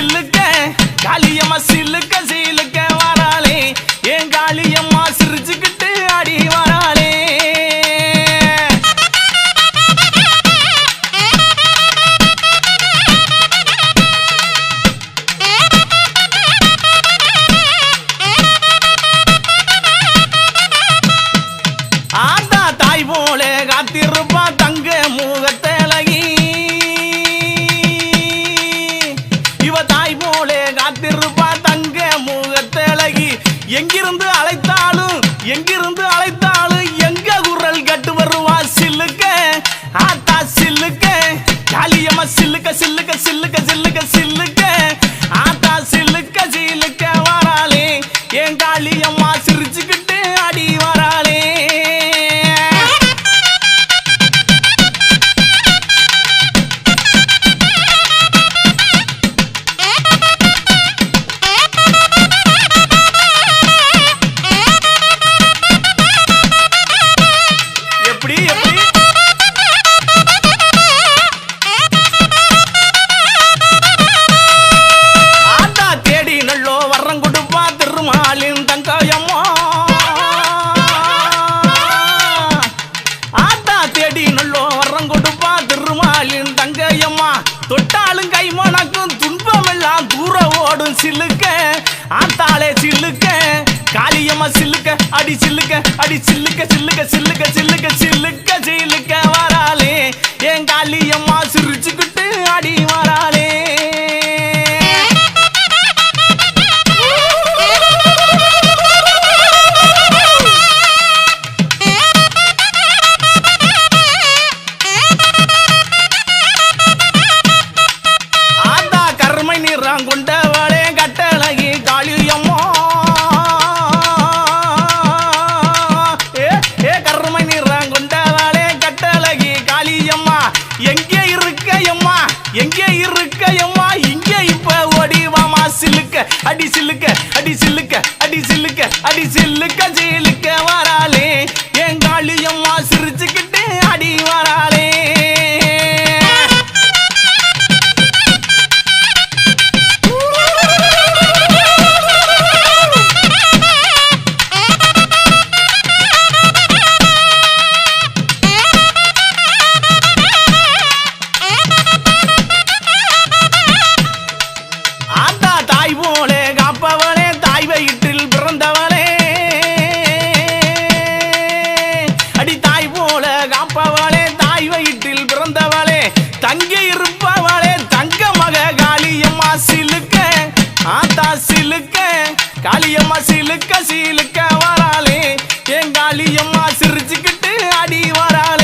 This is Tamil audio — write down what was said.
சில்லுக்க காளியம்மா சில்லுக்க சீலுக்க வராளே. என் காளியம்மா சிரிச்சுக்கிட்டு அடிவார் அழைத்தாலும் எங்க குரல் கட்டு வருவா? சில்லுக்க ஆத்தா சில்லுக்க காலியம்மா சில்லுக்க சில்லுக்க சில்லுக்க சில்லுக்க சில்லுக்க. சில்லுக்க ஆத்தாளே சில்லுக்க காளியம்மா சில்லுக்க அடி சில்லுக்க அடி சில்லுக்க சில்லுக்க சில்லுக்க சில்லுக்க சில்லுக்க சில்லுக்க வராளே. என் காளியம்மா சிரிச்சுக்கிட்டு அடி வராளே. அடி சில்லுக்க. வந்தா சிலுக்க காளியம்மா சிலுக்க சீலுக்க வராளே. என் காளியம்மா சிரிச்சுக்கிட்டு அடி வராளே?